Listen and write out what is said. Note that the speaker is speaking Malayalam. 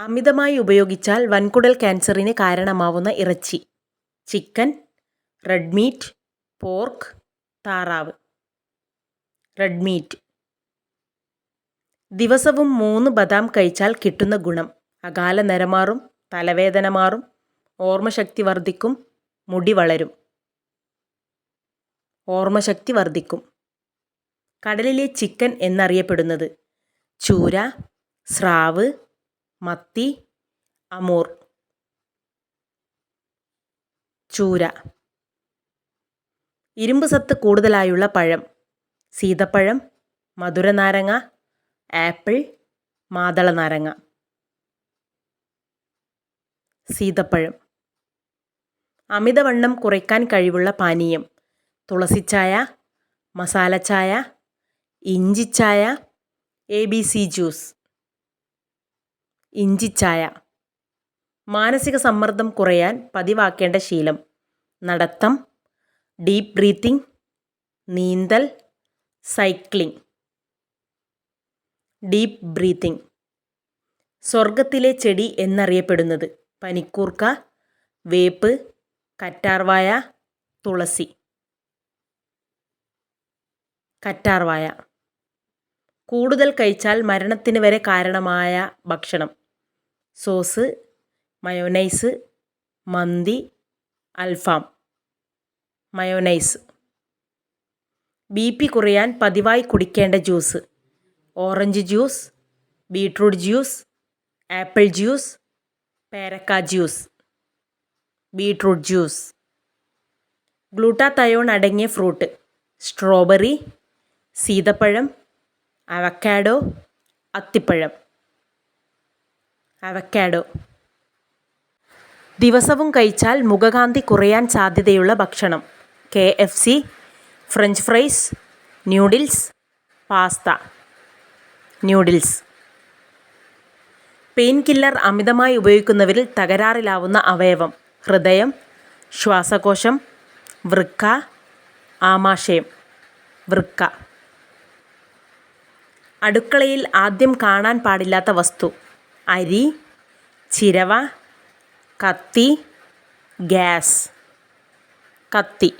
അമിതമായി ഉപയോഗിച്ചാൽ വൻകുടൽ ക്യാൻസറിന് കാരണമാവുന്ന ഇറച്ചി. ചിക്കൻ റെഡ് മീറ്റ് പോർക്ക് താറാവ്. Red meat. ദിവസവും മൂന്ന് ബദാം കഴിച്ചാൽ കിട്ടുന്ന ഗുണം. അകാല നിരമാറും തലവേദന മാറും ഓർമ്മശക്തി വർദ്ധിക്കും മുടി വളരും. ഓർമ്മശക്തി വർദ്ധിക്കും. കടലിലെ ചിക്കൻ എന്നറിയപ്പെടുന്നത് ചൂര സ്രാവ് മത്തി അമൂർ ചൂര. ഇരുമ്പ് സത്ത് കൂടുതലായുള്ള പഴം. സീതപ്പഴം മധുരനാരങ്ങ ആപ്പിൾ മാതളനാരങ്ങ സീതപ്പഴം. അമിതവണ്ണം കുറയ്ക്കാൻ കഴിവുള്ള പാനീയം. തുളസിച്ചായ മസാലച്ചായ ഇഞ്ചിച്ചായ എ ബി സി ജ്യൂസ് ഇഞ്ചിച്ചായ മാനസിക സമ്മർദ്ദം കുറയാൻ പതിവാക്കേണ്ട ശീലം. നടത്തം ഡീപ്പ് ബ്രീത്തിങ് നീന്തൽ സൈക്ലിംഗ് ഡീപ്പ് ബ്രീത്തിങ് സ്വർഗത്തിലെ ചെടി എന്നറിയപ്പെടുന്നത് പനിക്കൂർക്ക വേപ്പ് കറ്റാർവായ തുളസി. കറ്റാർവായ. കൂടുതൽ കഴിച്ചാൽ മരണത്തിന് വരെ കാരണമായ ഭക്ഷണം. സോസ് മയോനൈസ് മന്തി അൽഫാം. മയോനൈസ്. ബി പി കുറയാൻ പതിവായി കുടിക്കേണ്ട juice. Orange juice beetroot juice apple juice പേരക്ക ജ്യൂസ്. Beetroot juice. ഗ്ലൂട്ടാതയോൺ അടങ്ങിയ ഫ്രൂട്ട്. സ്ട്രോബെറി സീതപ്പഴം അവക്കാഡോ അത്തിപ്പഴം. അവക്കാഡോ. ദിവസവും കഴിച്ചാൽ മുഖകാന്തി കുറയാൻ സാധ്യതയുള്ള ഭക്ഷണം. K F C French fries noodles pasta. Noodles. Pain killer അമിതമായി ഉപയോഗിക്കുന്നവരിൽ തകരാറിലാവുന്ന അവയവം. ഹൃദയം ശ്വാസകോശം വൃക്ക ആമാശയം. വൃക്ക. അടുക്കളയിൽ ആദ്യം കാണാൻ പാടില്ലാത്ത വസ്തു. അരി ചിരവ കത്തി ഗ്യാസ്. കത്തി.